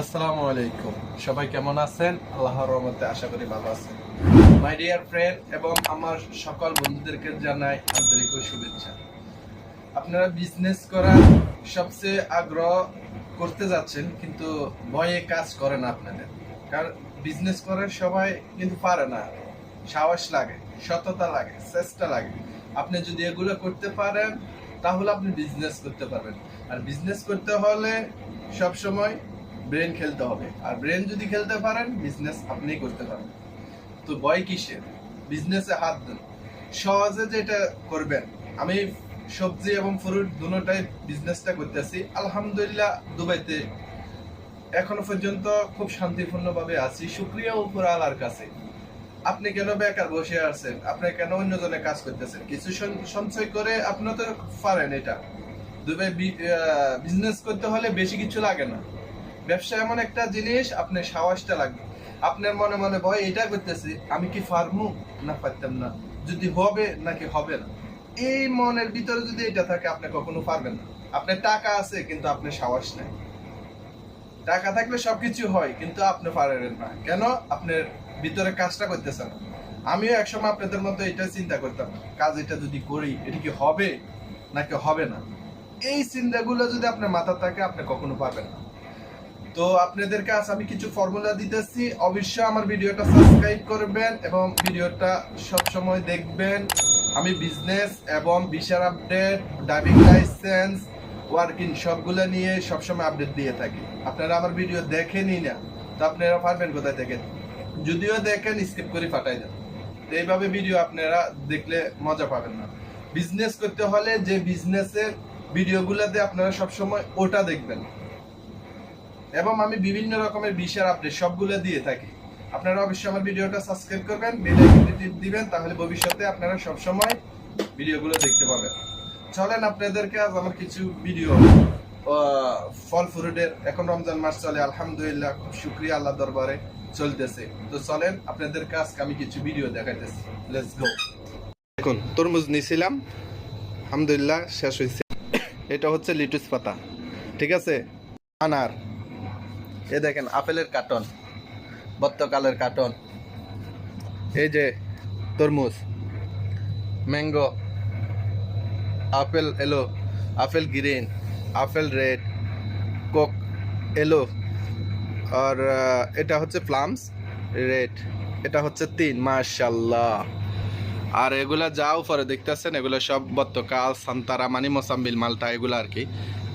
আসসালামু আলাইকুম। সবাই কেমন আছেন? আল্লাহর রহমতে আশা করি ভালো আছেন। মাই ডিয়ার ফ্রেন্ড এবং আমার সকল বন্ধুদেরকে জানাই আন্তরিক শুভেচ্ছা। আপনারা বিজনেস করার সবচেয়ে আগ্রহ করতে যাচ্ছেন, কিন্তু ভয়ে কাজ করে না আপনাদের। কারণ বিজনেস করার সবাই কিন্তু পারে না। সাহস লাগে, সততা লাগে, চেষ্টা লাগে। আপনি যদি এগুলো করতে পারেন, তাহলে আপনি বিজনেস করতে পারবেন। আর বিজনেস করতে হলে সব সময় ব্রেন খেলতে হবে। আর ব্রেন যদি খেলতে পারেন বিজনেস আপনিই করতে পারবেন। তো ভয় কিসের? বিজনেসে হাত দেন। সহজে যেটা করবেন, আমি সবজি এবং ফ্রুট দুটোটাই বিজনেসটা করতেছি। আলহামদুলিল্লাহ, দুবাইতে এখনও পর্যন্ত খুব শান্তিপূর্ণ ভাবে আছি। শুক্রিয়া উপর আল্লাহর কাছে। আপনি কেন বেকার বসে আছেন? আপনি কেন অন্যজনে কাজ করতেছেন? কিছু সঞ্চয় করে আপনি তো পারেন এটা। দুবাই বিজনেস করতে হলে বেশি কিছু লাগে না। ব্যবসা এমন একটা জিনিস আপনার সাহসটা লাগবে আপনার মনে মনে ভয় এটা করতেছি, আমি কি পারব? না, পারতাম না। যদি হবে, নাকি হবে না? এই মনের ভিতরে যদি এটা থাকে, আপনি কখনো পারবেন না। আপনার টাকা আছে, কিন্তু আপনার সাহস নেই। টাকা থাকলে সবকিছু হয়, কিন্তু আপনি পারেন না। কেন? আপনার ভিতরে কাজটা করতেছেন। আমিও একসময় আপনাদের মতো এটা চিন্তা করতাম, কাজ এটা যদি করি, এটা কি হবে? নাকি হবে না? এই চিন্তাগুলো যদি আপনার মাথা থাকে, আপনি কখনো পারবেন না। তো আপনাদেরকে আজ আমি কিছু ফর্মুলা দিতেছি। অবশ্যই আমার ভিডিওটা সাবস্ক্রাইব করবেন এবং ভিডিওটা সব সময় দেখবেন। আমি বিজনেস এবং ভিসার আপডেট ড্রাইভিং লাইসেন্স ওয়ার্কিং সবগুলো নিয়ে সবসময় আপডেট দিয়ে থাকি। আপনারা আমার ভিডিও দেখেনই না, তো আপনারা পারবেন কোথায় দেখেন যদিও দেখেন স্কিপ করে ফাটাই দেন। এইভাবে ভিডিও আপনারা দেখলে মজা পাবেন না। বিজনেস করতে হলে যে বিজনেসের ভিডিওগুলোতে আপনারা সবসময় ওটা দেখবেন। এবং আমি বিভিন্ন রকমের বিষয়ের আপডেট সবগুলো দিয়ে থাকি। আপনারা অবশ্যই আমার ভিডিওটা সাবস্ক্রাইব করবেন বেল আইকনটি দিবেন, তাহলে ভবিষ্যতে আপনারা সব সময় ভিডিওগুলো দেখতে পাবেন। চলেন আপনাদেরকে আজ আমার কিছু ভিডিও ফল ফ্রুটের। এখন রমজান মাস চলে, আলহামদুলিল্লাহ, খুব শুক্রিয়া আল্লাহ দরবারে চলতেছে। তো চলেন আপনাদের কাছে আমি কিছু ভিডিও দেখাইতেছি। লেটস গো দেখুন, তরমুজ নিছিলাম, আলহামদুলিল্লাহ, শেষ হয়েছে এটা হচ্ছে লিটুস পাতা, ঠিক আছে? আনার। এ দেখেন, আপেলের কার্টন, বর্তকালের কার্টন। এই যে তরমুজ, ম্যাঙ্গো, আপেল এলো, apple green, apple red, coke এলো, আর এটা হচ্ছে প্লামস, রেড, এটা হচ্ছে তিন মাশাল্লাহ আর এগুলা যাও পরে দেখতেছেন, এগুলো সব বর্তকাল, সান্তারা, মানি মোসাম্বিল, মালটা, এগুলো আর কি।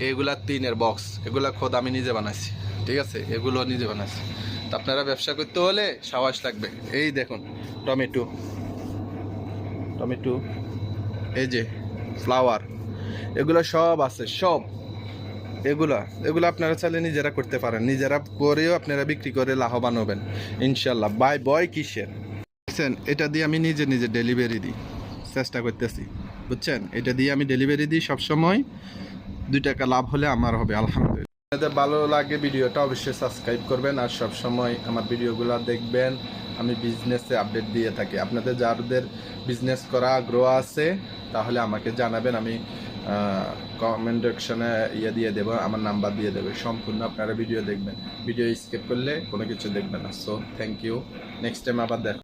এগুলা তিনের বক্স এগুলা খোদ আমি নিজে বানাইছি। ঠিক আছে? এগুলো নিজে বানাইছি তো আপনারা ব্যবসা করতে হলে সাহস লাগবে। এই দেখুন, টমেটো। টমেটো, এই যে ফ্লাওয়ার এগুলো সব আছে, সব। এগুলা, এগুলো আপনারা চাইলে নিজেরা করতে পারেন। নিজেরা করেও আপনারা বিক্রি করে লাভবান হবেন ইনশাল্লাহ বাই বয় কিসের? বুঝছেন? এটা দিয়ে আমি নিজে নিজে ডেলিভারি দিই। চেষ্টা করতেছি। বুঝছেন? এটা দিয়ে আমি ডেলিভারি দিই সবসময়। দুই টাকা লাভ হলে আমার হবে, আলহামদুলিল্লাহ। আপনাদের ভালো লাগে ভিডিওটা অবশ্যই সাবস্ক্রাইব করবেন আর সব সময় আমার ভিডিওগুলো দেখবেন। আমি বিজনেসে আপডেট দিয়ে থাকি। আপনাদের যাদের বিজনেস করা আগ্রহ আছে, তাহলে আমাকে জানাবেন। আমি কমেন্ট সেকশনে ইয়ে দিয়ে দেবো, আমার নাম্বার দিয়ে দেবে। সম্পূর্ণ আপনারা ভিডিও দেখবেন। ভিডিও স্কিপ করলে কোনো কিছু দেখবেন না। So thank you next time আবার দেখ